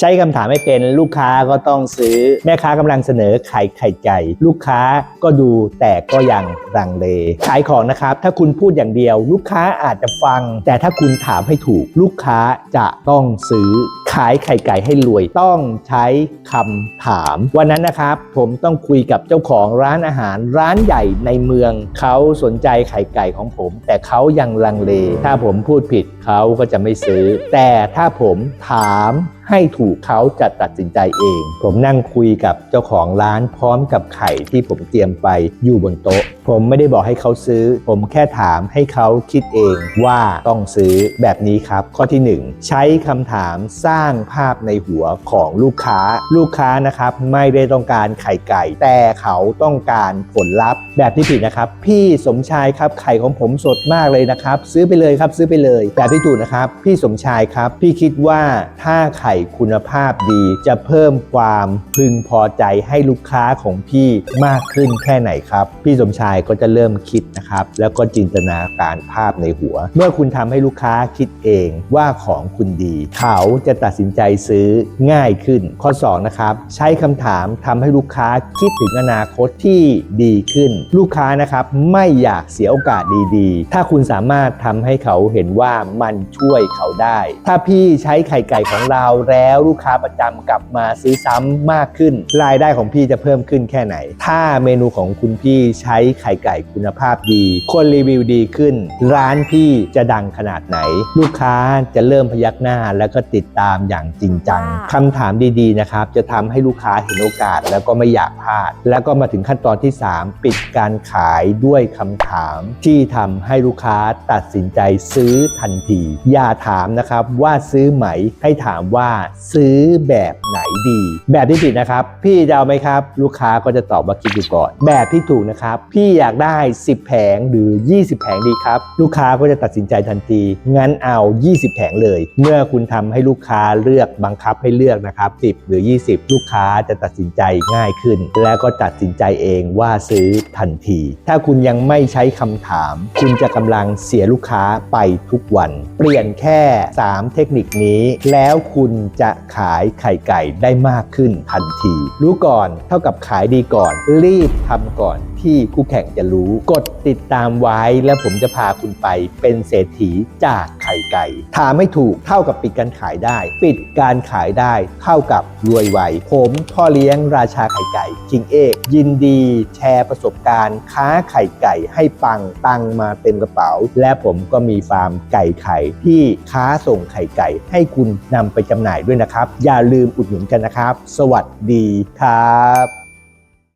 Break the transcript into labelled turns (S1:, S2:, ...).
S1: ใช้คำถามไม่เป็นลูกค้าก็ต้องซื้อ แม่ค้ากำลังเสนอไข่ไข่ไก่ลูกค้าก็ดูแต่ก็ยังรังเล ขายของนะครับ ถ้าคุณพูดอย่างเดียว ลูกค้าอาจจะฟัง แต่ถ้าคุณถามให้ถูก ลูกค้าจะต้องซื้อขายไข่ไก่ให้รวยต้องใช้คำถาม วันนั้นนะครับ ผมต้องคุยกับเจ้าของร้านอาหารร้านใหญ่ในเมือง เขาสนใจไข่ไก่ของผม แต่เขายังลังเล ถ้าผมพูดผิดเขาก็จะไม่ซื้อ แต่ถ้าผมถาม ให้ถูกเขาจะตัดสินใจเอง ผมนั่งคุยกับเจ้าของร้านพร้อมกับไข่ที่ผมเตรียมไปอยู่บนโต๊ะ ผมไม่ได้บอกให้เขาซื้อ ผมแค่ถามให้เขาคิดเองว่าต้องซื้อแบบนี้ครับ ข้อที่ 1 ใช้คำถามสร้างภาพในหัวของลูกค้า ลูกค้านะครับไม่ได้ต้องการไข่ไก่ แต่เขาต้องการผลลัพธ์ แบบที่ผิดนะครับ พี่สมชายครับไข่ของผมสดมากเลยนะครับ ซื้อไปเลยครับซื้อไปเลย แบบที่ถูกนะครับ พี่สมชายครับ พี่คิดว่าถ้าไข่คุณภาพดี จะเพิ่มความพึงพอใจให้ลูกค้าของพี่มากขึ้นแค่ไหนครับ พี่สมชายก็จะเริ่มคิดนะครับ แล้วก็จินตนาการภาพในหัว เมื่อคุณทำให้ลูกค้าคิดเองว่าของคุณดี เขาจะตัดสินใจซื้อง่ายขึ้น ข้อ2นะครับใช้คำถามทำให้ลูกค้าคิดถึงอนาคตที่ดีขึ้น ลูกค้านะครับไม่อยากเสียโอกาสดีๆ ถ้าคุณสามารถทำให้เขาเห็นว่ามันช่วยเขาได้ ถ้าพี่ใช้ไข่ไก่ของเราแล้วลูกค้าประจำกลับมาซื้อซ้ำมากขึ้น รายได้ของพี่จะเพิ่มขึ้นแค่ไหน ถ้าเมนูของคุณพี่ใช้ไข่ไก่คุณภาพดี คนรีวิวดีขึ้น ร้านพี่จะดังขนาดไหน ลูกค้าจะเริ่มพยักหน้าแล้วก็ติดตามอย่างจริงจัง
S2: ค่ะ
S1: คำถามดีๆนะครับ จะทำให้ลูกค้าเห็นโอกาสแล้วก็ไม่อยากพลาด แล้วก็มาถึงขั้นตอนที่ 3 ปิดการขายด้วยคำถาม ที่ทำให้ลูกค้าตัดสินใจซื้อทันที อย่าถามนะครับว่าซื้อไหมให้ถามว่าซื้อแบบไหนดี แบบที่ผิดนะครับ พี่จะเอาไหมครับ ลูกค้าก็จะตอบว่าคิดดูก่อน แบบที่ถูกนะครับ พี่อยากได้ 10 แผงหรือ 20 แผงดีครับ ลูกค้าก็จะตัดสินใจทันที งั้นเอา 20 แผงเลย เมื่อคุณทำให้ลูกค้าเลือกบังคับให้เลือกนะครับ 10 หรือ 20 ลูกค้าจะตัดสินใจง่ายขึ้น แล้วก็ตัดสินใจเองว่าซื้อทันที ถ้าคุณยังไม่ใช้คำถาม คุณจะกำลังเสียลูกค้าไปทุกวัน เปลี่ยนแค่ 3 เทคนิคนี้ แล้วคุณจะขายไข่ไก่ได้มากขึ้นทันที รู้ก่อนเท่ากับขายดีก่อน รีบทำก่อนที่คู่แข่งจะรู้ กดติดตามไว้แล้วผมจะพาคุณไปเป็นเศรษฐีจาก ไก่ถามไม่ถูกเท่ากับปิดการขายได้ ปิดการขายได้เท่ากับรวยไวผมพ่อเลี้ยงราชาไข่ไก่คิงเอกยินดีแชร์ประสบการณ์ค้าไข่ไก่ให้ปังตังมาเต็มกระเป๋า และผมก็มีฟาร์มไก่ไข่ที่ค้าส่งไข่ไก่ ให้คุณนำไปจำหน่ายด้วยนะครับ อย่าลืมอุดหนุนกันนะครับ สวัสดีครับ